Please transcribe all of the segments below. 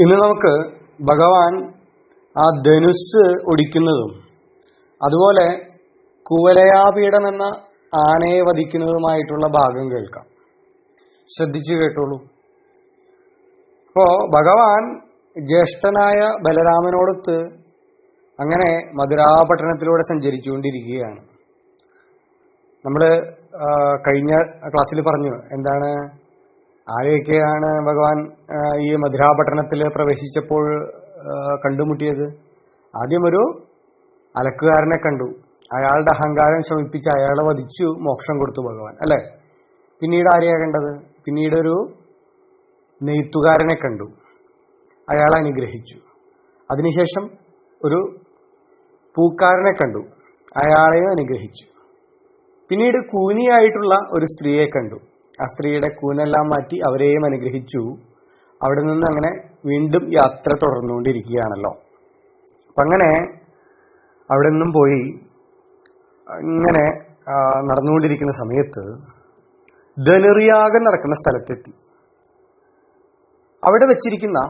ഇന്ന് നമുക്ക് ഭഗവാൻ ആ ധനുസ് ഒടിക്കുന്നതും അതുപോലെ കുവലയാപീഠം എന്ന ആനയെ വധിക്കുന്നതുമായിട്ടുള്ള ഭാഗം കേൾക്കാം. ശ്രദ്ധിച്ചു കേട്ടോളൂ. അപ്പോ ഭഗവാൻ ജ്യേഷ്ഠനായ ബലരാമനോടൊത്ത് അങ്ങനെ മധുരാപട്ടണത്തിലൂടെ സഞ്ചരിച്ചുകൊണ്ടിരിക്കുകയാണ്. നമ്മൾ കഴിഞ്ഞ ക്ലാസ്സിൽ പറഞ്ഞു എന്താണ് ആരെയൊക്കെയാണ് ഭഗവാൻ ഈ മധുരാപട്ടണത്തിൽ പ്രവേശിച്ചപ്പോൾ കണ്ടുമുട്ടിയത്? ആദ്യം ഒരു അലക്കുകാരനെ കണ്ടു. അയാളുടെ അഹങ്കാരം ശമിപ്പിച്ച് അയാളെ വധിച്ചു മോക്ഷം കൊടുത്തു ഭഗവാൻ അല്ലെ? പിന്നീട് ആരെയാണ് കണ്ടത്? പിന്നീട് ഒരു നെയ്ത്തുകാരനെ കണ്ടു. അയാളെ അനുഗ്രഹിച്ചു. അതിനുശേഷം ഒരു പൂക്കാരനെ കണ്ടു. അയാളെയും അനുഗ്രഹിച്ചു. പിന്നീട് കൂനിയായിട്ടുള്ള ഒരു സ്ത്രീയെ കണ്ടു. ആ സ്ത്രീയുടെ കൂനെല്ലാം മാറ്റി അവരെയും അനുഗ്രഹിച്ചു. അവിടെ നിന്ന് അങ്ങനെ വീണ്ടും യാത്ര തുടർന്നുകൊണ്ടിരിക്കുകയാണല്ലോ. അപ്പം അങ്ങനെ അവിടെ നിന്നും പോയി. ഇങ്ങനെ നടന്നുകൊണ്ടിരിക്കുന്ന സമയത്ത് ധനുറിയാകം നടക്കുന്ന സ്ഥലത്തെത്തി. അവിടെ വെച്ചിരിക്കുന്ന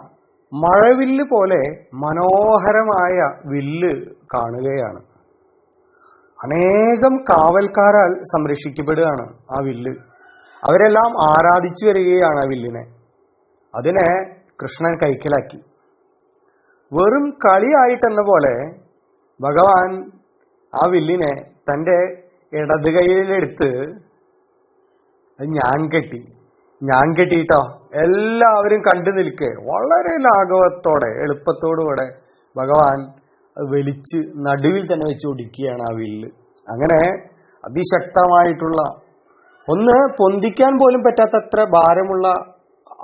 മഴവില്ല് പോലെ മനോഹരമായ വില്ല് കാണുകയാണ്. അനേകം കാവൽക്കാരാൽ സംരക്ഷിക്കപ്പെടുകയാണ് ആ വില്ല്. അവരെല്ലാം ആരാധിച്ചു വരികയാണ് ആ വില്ലിനെ. അതിനെ കൃഷ്ണൻ കൈക്കലാക്കി. വെറും കളിയായിട്ടെന്ന പോലെ ഭഗവാൻ ആ വില്ലിനെ തന്റെ ഇടത് കൈയിലെടുത്ത് അത് ഞാൻ കെട്ടി. ഞാൻ കെട്ടിയിട്ടോ എല്ലാവരും കണ്ടു നിൽക്കെ. വളരെ ലാഘവത്തോടെ എളുപ്പത്തോടുകൂടെ ഭഗവാൻ വലിച്ച് നടുവിൽ തന്നെ വെച്ച് ഒടിക്കുകയാണ് ആ വില്ല്. അങ്ങനെ അതിശക്തമായിട്ടുള്ള ഒന്ന് പൊന്തിക്കാൻ പോലും പറ്റാത്തത്ര ഭാരമുള്ള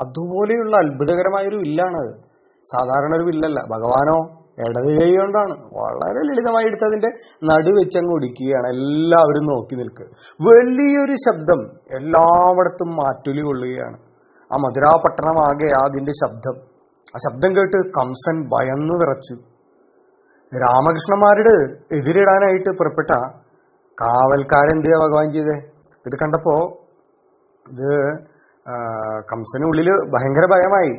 അതുപോലെയുള്ള അത്ഭുതകരമായ അത്ഭുതകരമായൊരു വില്ലാണത്. സാധാരണ ഒരു വില്ലല്ല. ഭഗവാനോ ഇടത് കൈ കൊണ്ടാണ്. വളരെ ലളിതമായി എടുത്തതിന്റെ നടുവെച്ചങ്ങ് ഒടിക്കുകയാണ്. എല്ലാവരും നോക്കി നിൽക്കുക വലിയൊരു ശബ്ദം എല്ലായിടത്തും മാറ്റുലി കൊള്ളുകയാണ്. ആ മധുരാപട്ടണമാകെ അതിന്റെ ശബ്ദം. ആ ശബ്ദം കേട്ട് കംസൻ ഭയന്നു വിറച്ചു. രാമകൃഷ്ണന്മാരുടെ എതിരിടാനായിട്ട് പുറപ്പെട്ട കാവൽക്കാരെന്തിയാ ഭഗവാൻ ചെയ്തേ? ഇത് കണ്ടപ്പോ ഇത് കംസന് കംസനുള്ളിൽ ഭയങ്കര ഭയമായി.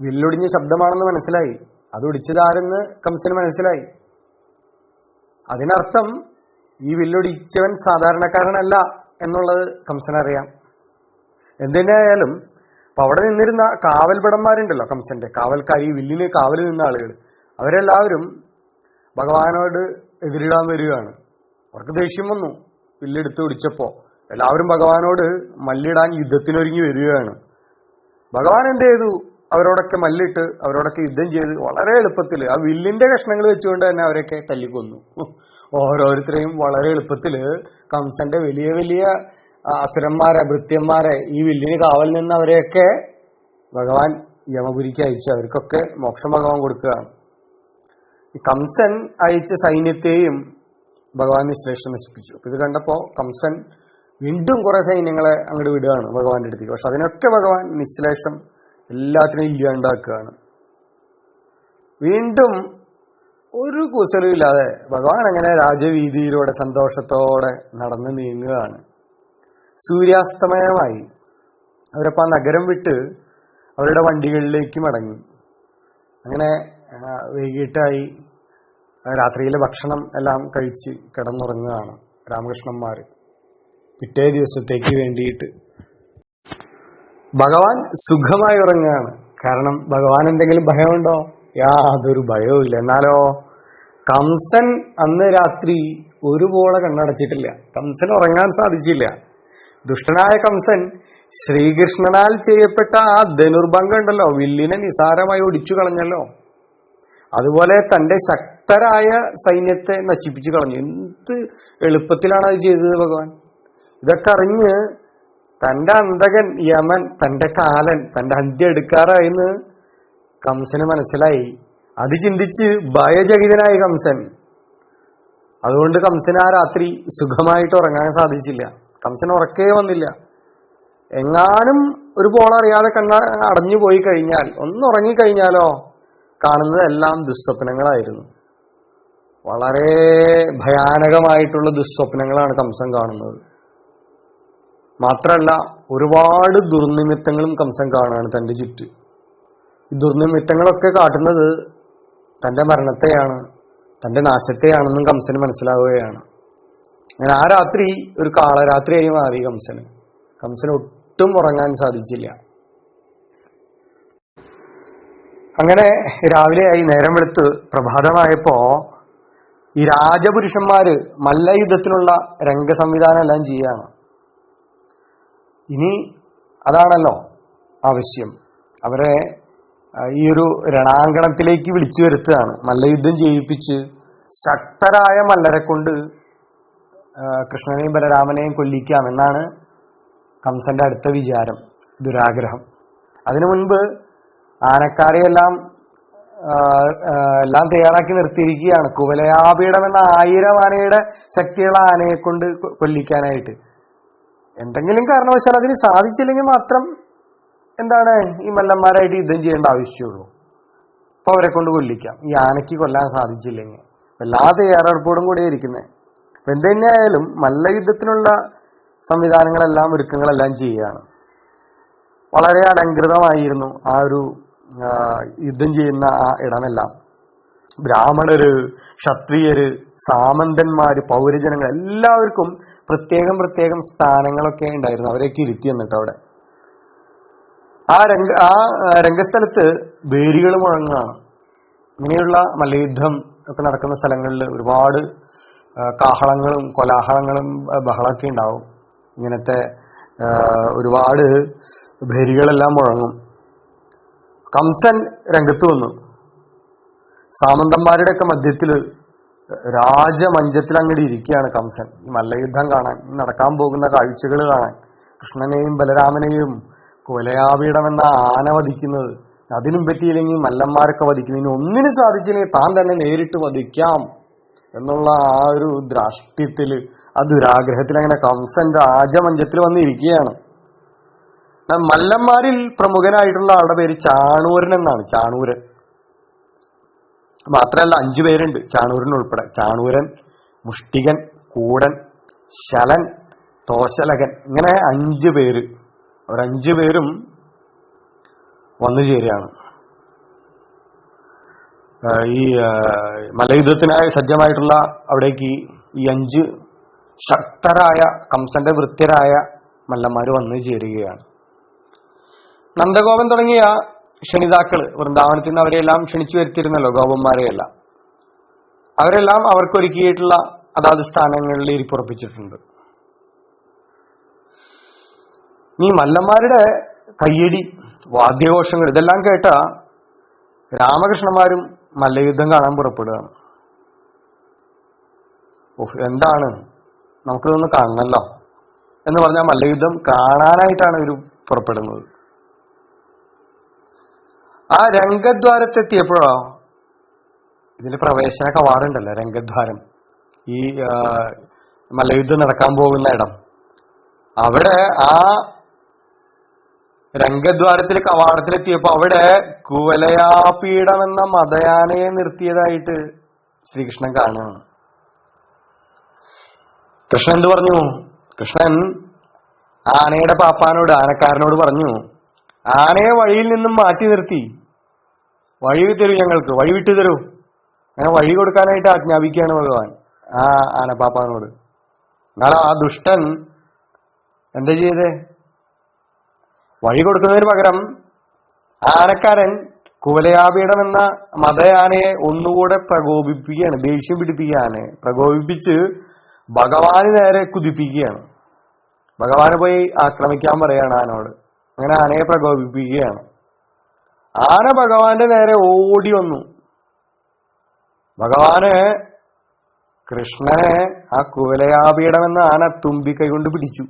വില്ലൊടിഞ്ഞ ശബ്ദമാണെന്ന് മനസ്സിലായി. അത് ഒടിച്ചതാരെന്ന് കംസന് മനസ്സിലായി. അതിനർത്ഥം ഈ വില്ലൊടിച്ചവൻ സാധാരണക്കാരനല്ല എന്നുള്ളത് കംസനറിയാം എന്തിനായാലും അപ്പൊ അവിടെ നിന്നിരുന്ന കാവൽപടന്മാരുണ്ടല്ലോ കംസന്റെ. കാവൽക്കാരി വില്ലിന് കാവൽ നിന്ന ആളുകൾ അവരെല്ലാവരും ഭഗവാനോട് എതിരിടാൻ വരികയാണ്. അവർക്ക് ദേഷ്യം വന്നു. വില്ലെടുത്ത് ഒടിച്ചപ്പോ എല്ലാവരും ഭഗവാനോട് മല്ലിടാൻ യുദ്ധത്തിനൊരുങ്ങി വരികയാണ്. ഭഗവാൻ എന്ത് ചെയ്തു? അവരോടൊക്കെ മല്ലിട്ട് അവരോടൊക്കെ യുദ്ധം ചെയ്ത് വളരെ എളുപ്പത്തിൽ ആ വില്ലിന്റെ കഷ്ണങ്ങൾ വെച്ചുകൊണ്ട് തന്നെ അവരൊക്കെ തല്ലിക്കൊന്നു. ഓരോരുത്തരെയും വളരെ എളുപ്പത്തിൽ കംസന്റെ വലിയ വലിയ അസുരന്മാരെ ഭൃത്യന്മാരെ ഈ വില്ലിന് കാവൽ നിന്ന് അവരെയൊക്കെ ഭഗവാൻ യമപുരിക്ക് അയച്ചു. അവർക്കൊക്കെ മോക്ഷം ഭഗവാൻ കൊടുക്കുകയാണ്. കംസൻ അയച്ച സൈന്യത്തെയും ഭഗവാൻ നിശ്ലേഷം നശിപ്പിച്ചു ഇത് കണ്ടപ്പോൾ കംസൻ വീണ്ടും കുറെ സൈന്യങ്ങളെ അങ്ങോട്ട് വിടുകയാണ് ഭഗവാന്റെ അടുത്തേക്ക്. പക്ഷെ അതിനൊക്കെ ഭഗവാൻ നിശ്ലേഷം എല്ലാത്തിനും ഇല്ലാണ്ടാക്കുകയാണ്. വീണ്ടും ഒരു കുസലും ഇല്ലാതെ ഭഗവാൻ അങ്ങനെ രാജവീതിയിലൂടെ സന്തോഷത്തോടെ നടന്നു നീങ്ങുകയാണ്. സൂര്യാസ്തമയമായി. അവരപ്പോ ആ നഗരം വിട്ട് അവരുടെ വണ്ടികളിലേക്ക് മടങ്ങി. അങ്ങനെ വൈകിട്ടായി രാത്രിയിലെ ഭക്ഷണം എല്ലാം കഴിച്ച് കിടന്നുറങ്ങുകയാണ് രാമകൃഷ്ണന്മാർ. പിറ്റേ ദിവസത്തേക്ക് വേണ്ടിയിട്ട് ഭഗവാൻ സുഖമായി ഉറങ്ങുകയാണ്. കാരണം ഭഗവാൻ എന്തെങ്കിലും ഭയമുണ്ടോ? യാതൊരു ഭയവും ഇല്ല. എന്നാലോ കംസൻ അന്ന് രാത്രി ഒരു പോളെ കണ്ണടച്ചിട്ടില്ല. കംസൻ ഉറങ്ങാൻ സാധിച്ചില്ല. ദുഷ്ടനായ കംസൻ ശ്രീകൃഷ്ണനാൽ ചെയ്യപ്പെട്ട ആ ധനുർഭംഗം ഉണ്ടല്ലോ. വില്ലിനെ നിസാരമായി ഒടിച്ചു കളഞ്ഞല്ലോ. അതുപോലെ തന്റെ ശക്തരായ സൈന്യത്തെ നശിപ്പിച്ചു കളഞ്ഞു. എന്ത് എളുപ്പത്തിലാണ് അത് ചെയ്തത് ഭഗവാൻ? ഇതൊക്കെ അറിഞ്ഞ് തന്റെ അന്തകൻ യമൻ തന്റെ കാലൻ തന്റെ അന്ത്യ എടുക്കാറായെന്ന് കംസന് മനസ്സിലായി. അത് ചിന്തിച്ച് ഭയചകിതനായി കംസൻ. അതുകൊണ്ട് കംസന് ആ രാത്രി സുഖമായിട്ട് ഉറങ്ങാൻ സാധിച്ചില്ല. കംസൻ ഉറക്കേ വന്നില്ല. എങ്ങാനും ഒരു ബോൾ അറിയാതെ കണ്ണ അടഞ്ഞു പോയി കഴിഞ്ഞാൽ ഒന്ന് ഉറങ്ങിക്കഴിഞ്ഞാലോ കാണുന്നതെല്ലാം ദുസ്വപ്നങ്ങളായിരുന്നു. വളരെ ഭയാനകമായിട്ടുള്ള ദുസ്വപ്നങ്ങളാണ് കംസൻ കാണുന്നത്. മാത്രമല്ല ഒരുപാട് ദുർനിമിത്തങ്ങളും കംസൻ കാണുകയാണ് തന്റെ ചുറ്റ്. ഈ ദുർനിമിത്തങ്ങളൊക്കെ കാട്ടുന്നത് തന്റെ മരണത്തെയാണ് തന്റെ നാശത്തെയാണെന്നും കംസന് മനസ്സിലാവുകയാണ്. അങ്ങനെ ആ രാത്രി ഒരു കാളരാത്രിയായി മാറി കംസന്. കംസന് ഒട്ടും ഉറങ്ങാൻ സാധിച്ചില്ല. അങ്ങനെ രാവിലെയായി നേരം വെളുത്ത് പ്രഭാതമായപ്പോ ഈ രാജപുരുഷന്മാര് മല്ലയുദ്ധത്തിനുള്ള രംഗസംവിധാനം എല്ലാം ചെയ്യാണ്. ഇനി അതാണല്ലോ ആവശ്യം. അവരെ ഈ ഒരു രണാങ്കണത്തിലേക്ക് വിളിച്ചു വരുത്തുകയാണ്. മല്ലയുദ്ധം ചെയ്യിപ്പിച്ച് ശക്തരായ മല്ലരെ കൊണ്ട് കൃഷ്ണനെയും ബലരാമനെയും കൊല്ലിക്കാം എന്നാണ് കംസന്റെ അടുത്ത വിചാരം ദുരാഗ്രഹം. അതിനു മുൻപ് ആനക്കാരെയെല്ലാം എല്ലാം തയ്യാറാക്കി നിർത്തിയിരിക്കുകയാണ്. കുവലയാപീഠം എന്ന ആയിരം ആനയുടെ ശക്തിയുള്ള ആനയെ കൊണ്ട് കൊല്ലിക്കാനായിട്ട്. എന്തെങ്കിലും കാരണവശാൽ അതിന് സാധിച്ചില്ലെങ്കിൽ മാത്രം എന്താണ് ഈ മല്ലന്മാരായിട്ട് യുദ്ധം ചെയ്യേണ്ട ആവശ്യമുള്ളൂ. അപ്പൊ അവരെ കൊണ്ട് കൊല്ലിക്കാം. ഈ ആനയ്ക്ക് കൊല്ലാൻ സാധിച്ചില്ലെങ്കിൽ. എല്ലാ തയ്യാറെടുപ്പോടും കൂടെ ഇരിക്കുന്നത് അപ്പൊ എന്ത് തന്നെയായാലും മല്ലയുദ്ധത്തിനുള്ള സംവിധാനങ്ങളെല്ലാം ഒരുക്കങ്ങളെല്ലാം ചെയ്യുകയാണ്. വളരെ അലങ്കൃതമായിരുന്നു ആ ഒരു യുദ്ധം ചെയ്യുന്ന ആ ഇടമെല്ലാം. ബ്രാഹ്മണര് ക്ഷത്രിയര് സാമന്തന്മാര് പൗരജനങ്ങൾ എല്ലാവർക്കും പ്രത്യേകം പ്രത്യേകം സ്ഥാനങ്ങളൊക്കെ ഉണ്ടായിരുന്നു. അവരെയൊക്കെ ഇരുത്തി എന്നിട്ട് അവിടെ. ആ രംഗ ആ രംഗസ്ഥലത്ത് വേരികൾ മുഴങ്ങുകയാണ് ഇങ്ങനെയുള്ള മല്ലയുദ്ധം ഒക്കെ നടക്കുന്ന സ്ഥലങ്ങളിൽ ഒരുപാട് കാഹളങ്ങളും കോലാഹലങ്ങളും ആ, ബഹളമൊക്കെ ഉണ്ടാവും. ഇങ്ങനത്തെ ഒരുപാട് ഭേരികളെല്ലാം മുഴങ്ങും കംസൻ രംഗത്ത് വന്നു. സാമന്തന്മാരുടെ ഒക്കെ മധ്യത്തിൽ രാജമഞ്ചത്തിൽ അങ്ങോട്ട് ഇരിക്കുകയാണ് കംസൻ. ഈ മല്ലയുദ്ധം കാണാൻ നടക്കാൻ പോകുന്ന കാഴ്ചകൾ കാണാൻ കൃഷ്ണനെയും ബലരാമനെയും കുലയാപീഠം എന്ന ആന വധിക്കുന്നത് അതിനും പറ്റിയില്ലെങ്കിൽ മല്ലന്മാരൊക്കെ വധിക്കുന്നു ഇനി ഒന്നിനും സാധിച്ചില്ലെങ്കിൽ താൻ തന്നെ നേരിട്ട് വധിക്കാം എന്നുള്ള ആ ഒരു ദ്രാഷ്ട്യത്തിൽ ആ ദുരാഗ്രഹത്തിൽ അങ്ങനെ കംസൻ രാജമഞ്ചത്തിൽ വന്നിരിക്കുകയാണ്. മല്ലന്മാരിൽ പ്രമുഖനായിട്ടുള്ള ആളുടെ പേര് ചാണൂരൻ എന്നാണ് ചാണൂരൻ. മാത്രമല്ല അഞ്ചു പേരുണ്ട്. ചാണൂരൻ ഉൾപ്പെടെ. ചാണൂരൻ മുഷ്ടികൻ കൂടൻ ശലൻ തോശലകൻ. ഇങ്ങനെ അഞ്ചു പേര്. അവരഞ്ചു പേരും വന്നു ചേരുകയാണ്. ഈ മലയുദ്ധത്തിനായി സജ്ജമായിട്ടുള്ള അവിടേക്ക് ഈ അഞ്ച് ശക്തരായ കംസന്റെ വൃത്യരായ മല്ലന്മാർ വന്നു ചേരുകയാണ്. നന്ദഗോപൻ തുടങ്ങിയ ക്ഷണിതാക്കൾ വൃന്ദാവനത്തിൽ നിന്ന് അവരെല്ലാം ക്ഷണിച്ചു വരുത്തിയിരുന്നല്ലോ ഗോപന്മാരെയെല്ലാം. അവരെല്ലാം അവർക്കൊരുക്കിയിട്ടുള്ള അതാത് സ്ഥാനങ്ങളിൽ ഇരിപ്പുറപ്പിച്ചിട്ടുണ്ട്. നീ മല്ലന്മാരുടെ കയ്യടി വാദ്യഘോഷങ്ങൾ ഇതെല്ലാം കേട്ട രാമകൃഷ്ണന്മാരും മല്ലയുദ്ധം കാണാൻ പുറപ്പെടുകയാണ്. ഓഹ് എന്താണ്? നമുക്കിതൊന്ന് കാണണല്ലോ എന്ന് പറഞ്ഞാൽ മല്ലയുദ്ധം കാണാനായിട്ടാണ് ഇവർ പുറപ്പെടുന്നത്. ആ രംഗദ്വാരത്തെത്തിയപ്പോഴോ? ഇതിൽ പ്രവേശന കവാടുണ്ടല്ലോ രംഗദ്വാരം. ഈ മലയുദ്ധം നടക്കാൻ പോകുന്ന ഇടം. അവിടെ ആ രംഗദ്വാരത്തിൽ കവാടത്തിലെത്തിയപ്പോ അവിടെ കുവലയാപീഠം എന്ന മതയാനയെ നിർത്തിയതായിട്ട് ശ്രീകൃഷ്ണൻ കാണുകയാണ്. കൃഷ്ണൻ എന്ത് പറഞ്ഞു? കൃഷ്ണൻ ആനയുടെ പാപ്പാനോട് ആനക്കാരനോട് പറഞ്ഞു ആനയെ വഴിയിൽ നിന്നും മാറ്റി നിർത്തി. വഴി തരൂ ഞങ്ങൾക്ക് വഴി വിട്ടു തരൂ അങ്ങനെ വഴി കൊടുക്കാനായിട്ട് ആജ്ഞാപിക്കുകയാണ് ഭഗവാൻ. ആ ആനപ്പാപ്പാനോട് എന്നാൽ ആ ദുഷ്ടൻ എന്താ ചെയ്തേ? വഴി കൊടുക്കുന്നതിന് പകരം ആനക്കാരൻ കുവലയാപീഠം എന്ന മതയാനയെ ഒന്നുകൂടെ പ്രകോപിപ്പിക്കുകയാണ് ദേഷ്യം പിടിപ്പിക്കുകയാണ്. പ്രകോപിപ്പിച്ച് ഭഗവാന് നേരെ കുതിപ്പിക്കുകയാണ്. ഭഗവാന് പോയി ആക്രമിക്കാൻ പറയാണ് ആനോട് അങ്ങനെ ആനയെ പ്രകോപിപ്പിക്കുകയാണ്. ആന ഭഗവാന്റെ നേരെ ഓടി വന്നു. ഭഗവാന് കൃഷ്ണനെ ആ കുവലയാപീഠം എന്ന ആന തുമ്പിക്കൈ കൊണ്ട് പിടിച്ചു.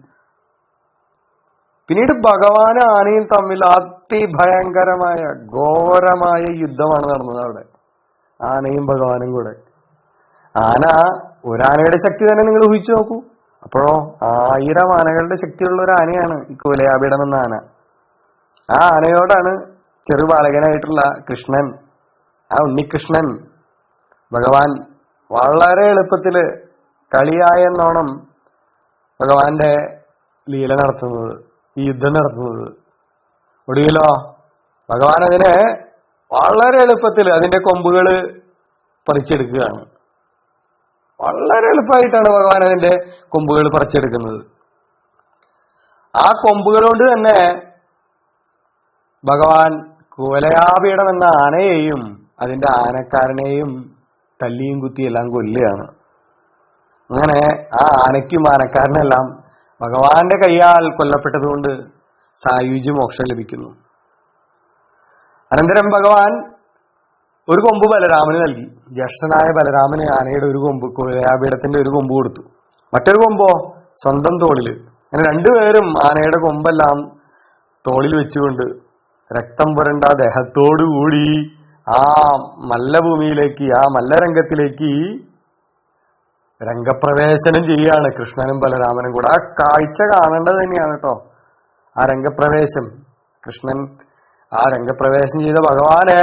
പിന്നീട് ഭഗവാനും ആനയും തമ്മിൽ അതിഭയങ്കരമായ ഘോരമായ യുദ്ധമാണ് നടന്നത് അവിടെ. ആനയും ഭഗവാനും കൂടെ. ആന ഒരാനയുടെ ശക്തി തന്നെ നിങ്ങൾ ഊഹിച്ചു നോക്കൂ. അപ്പോഴോ ആയിരം ആനകളുടെ ശക്തിയുള്ള ഒരു ആനയാണ് ഈ കുലയാപീഠം എന്ന ആന. ആ ആനയോടാണ് ചെറുബാലകനായിട്ടുള്ള കൃഷ്ണൻ ആ ഉണ്ണികൃഷ്ണൻ ഭഗവാൻ വളരെ എളുപ്പത്തിൽ കളിയായെന്നോണം ഭഗവാന്റെ ലീല നടത്തുന്നത് ഈ യുദ്ധം നടത്തുന്നത്. ഒടുവിലോ ഭഗവാൻ അതിനെ വളരെ എളുപ്പത്തിൽ അതിന്റെ കൊമ്പുകൾ പറിച്ചെടുക്കുകയാണ്. വളരെ എളുപ്പമായിട്ടാണ് ഭഗവാൻ അതിന്റെ കൊമ്പുകൾ പറിച്ചെടുക്കുന്നത്. ആ കൊമ്പുകൾ കൊണ്ട് തന്നെ ഭഗവാൻ കുവലയാപീഠം എന്ന ആനയെയും അതിന്റെ ആനക്കാരനെയും തല്ലിയും കുത്തി എല്ലാം കൊല്ലുകയാണ്. അങ്ങനെ ആ ആനയ്ക്കും ആനക്കാരനെല്ലാം ഭഗവാന്റെ കൈയാൽ കൊല്ലപ്പെട്ടതുകൊണ്ട് സായുജ്യ മോക്ഷം ലഭിക്കുന്നു. അനന്തരം ഭഗവാൻ ഒരു കൊമ്പ് ബലരാമന് നൽകി. ജ്യേഷ്ഠനായ ബലരാമന് ആനയുടെ ഒരു കൊമ്പ് കുവലയാപീഠത്തിന്റെ ഒരു കൊമ്പ് കൊടുത്തു. മറ്റൊരു കൊമ്പോ സ്വന്തം തോളിൽ. അങ്ങനെ രണ്ടുപേരും ആനയുടെ കൊമ്പെല്ലാം തോളിൽ വെച്ചുകൊണ്ട് രക്തം പുരണ്ട ദേഹത്തോടുകൂടി ആ മല്ലഭൂമിയിലേക്ക് ആ മല്ലരംഗത്തിലേക്ക് രംഗപ്രവേശനം ചെയ്യാണ് കൃഷ്ണനും ബലരാമനും കൂടെ. ആ കാഴ്ച കാണേണ്ടത് തന്നെയാണ് കേട്ടോ ആ രംഗപ്രവേശം. കൃഷ്ണൻ ആ രംഗപ്രവേശം ചെയ്ത ഭഗവാനെ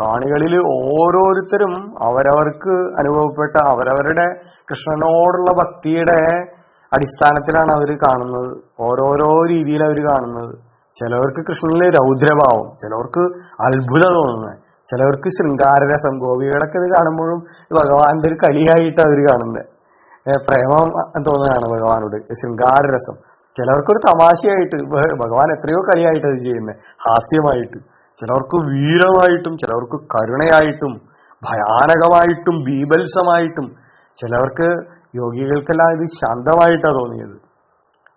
കാണികളിൽ ഓരോരുത്തരും അവരവർക്ക് അനുഭവപ്പെട്ട അവരവരുടെ കൃഷ്ണനോടുള്ള ഭക്തിയുടെ അടിസ്ഥാനത്തിലാണ് അവർ കാണുന്നത്. ഓരോരോ രീതിയിൽ അവർ കാണുന്നത്. ചിലവർക്ക് കൃഷ്ണനിലെ രൗദ്രഭാവം ചിലവർക്ക് അത്ഭുതം തോന്നുന്നത്. ചിലവർക്ക് ശൃംഗാരരസം ഗോപികളൊക്കെ ഇത് കാണുമ്പോഴും ഭഗവാന്റെ ഒരു കളിയായിട്ട് അവർ കാണുന്നത്. പ്രേമം തോന്നുകയാണ് ഭഗവാനോട്. ശൃംഗാരരസം ചിലവർക്കൊരു തമാശയായിട്ട് ഭഗവാൻ എത്രയോ കളിയായിട്ട് അത് ചെയ്യുന്നത് ഹാസ്യമായിട്ട്. ചിലവർക്ക് വീരമായിട്ടും ചിലവർക്ക് കരുണയായിട്ടും ഭയാനകമായിട്ടും ബീഭത്സമായിട്ടും. ചിലവർക്ക് യോഗികൾക്കെല്ലാം ഇത് ശാന്തമായിട്ടാണ് തോന്നിയത്.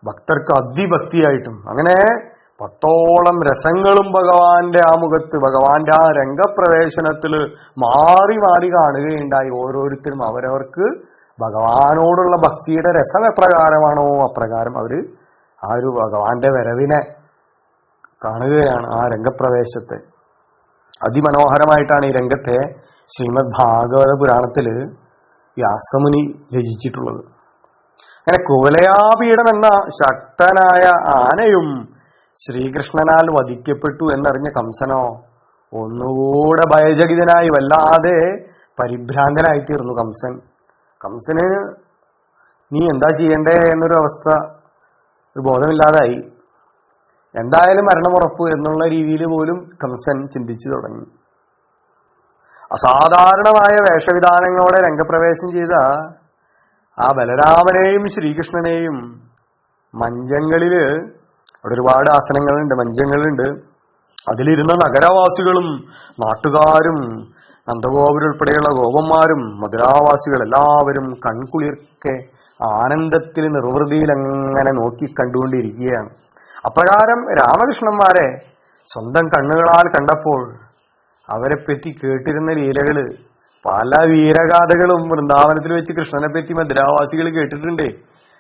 ഭക്തർക്ക് അതിഭക്തിയായിട്ടും. അങ്ങനെ പത്തോളം രസങ്ങളും ഭഗവാന്റെ ആ മുഖത്ത് ഭഗവാന്റെ ആ രംഗപ്രവേശനത്തിൽ മാറി മാറി കാണുകയുണ്ടായി. ഓരോരുത്തരും അവരവർക്ക് ഭഗവാനോടുള്ള ഭക്തിയുടെ രസം എപ്രകാരമാണോ അപ്രകാരം അവർ ആ ഒരു ഭഗവാന്റെ വരവിനെ കാണുകയാണ് ആ രംഗപ്രവേശത്തെ. അതിമനോഹരമായിട്ടാണ് ഈ രംഗത്തെ ശ്രീമദ് ഭാഗവത പുരാണത്തിൽ വ്യാസമുനി രചിച്ചിട്ടുള്ളത്. അങ്ങനെ കുവലയാപീഠം എന്ന ശക്തനായ ആനയും ശ്രീകൃഷ്ണനാൽ വധിക്കപ്പെട്ടു എന്നറിഞ്ഞ കംസനോ ഒന്നുകൂടെ ഭയചകിതനായി വല്ലാതെ പരിഭ്രാന്തനായി തീർന്നു കംസൻ. കംസന് നീ എന്താ ചെയ്യണ്ടേ? എന്നൊരു അവസ്ഥ ഒരു ബോധമില്ലാതായി. എന്തായാലും മരണമുറപ്പ് എന്നുള്ള രീതിയിൽ പോലും കംസൻ ചിന്തിച്ചു തുടങ്ങി. അസാധാരണമായ വേഷവിധാനങ്ങളോടെ രംഗപ്രവേശം ചെയ്ത ആ ബലരാമനെയും ശ്രീകൃഷ്ണനെയും മഞ്ചങ്ങളിൽ അവിടെ ഒരുപാട് ആസനങ്ങളുണ്ട് മഞ്ചങ്ങളുണ്ട്. അതിലിരുന്ന നഗരവാസികളും നാട്ടുകാരും നന്ദഗോപുരം ഉൾപ്പെടെയുള്ള ഗോപന്മാരും മധുരാവാസികൾ എല്ലാവരും കൺകുളിർക്കെ ആനന്ദത്തിൽ നിർവൃതിയിൽ അങ്ങനെ നോക്കി കണ്ടുകൊണ്ടിരിക്കുകയാണ് അപ്രകാരം രാമകൃഷ്ണന്മാരെ സ്വന്തം കണ്ണുകളാൽ കണ്ടപ്പോൾ അവരെ പറ്റി കേട്ടിരുന്ന ലീലകൾ പല വീരഗാഥകളും വൃന്ദാവനത്തിൽ വെച്ച് കൃഷ്ണനെ പറ്റി മധുരാവാസികൾ കേട്ടിട്ടുണ്ട്.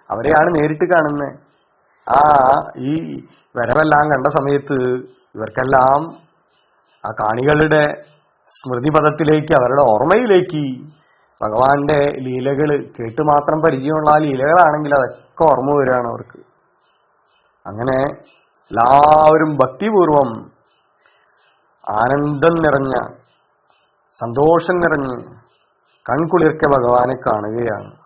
അവരെയാണ് നേരിട്ട് കാണുന്നത്. ആ ഈ വരവെല്ലാം കണ്ട സമയത്ത് ഇവർക്കെല്ലാം ആ കാണികളുടെ സ്മൃതിപഥത്തിലേക്ക് അവരുടെ ഓർമ്മയിലേക്ക് ഭഗവാന്റെ ലീലകൾ കേട്ട് മാത്രം പരിചയമുള്ള ആ ലീലകളാണെങ്കിൽ അതൊക്കെ ഓർമ്മ വരികയാണ് അവർക്ക്. അങ്ങനെ എല്ലാവരും ഭക്തിപൂർവം ആനന്ദം നിറഞ്ഞ സന്തോഷം നിറഞ്ഞ് കൺകുളിർക്കെ ഭഗവാനെ കാണുകയാണ്.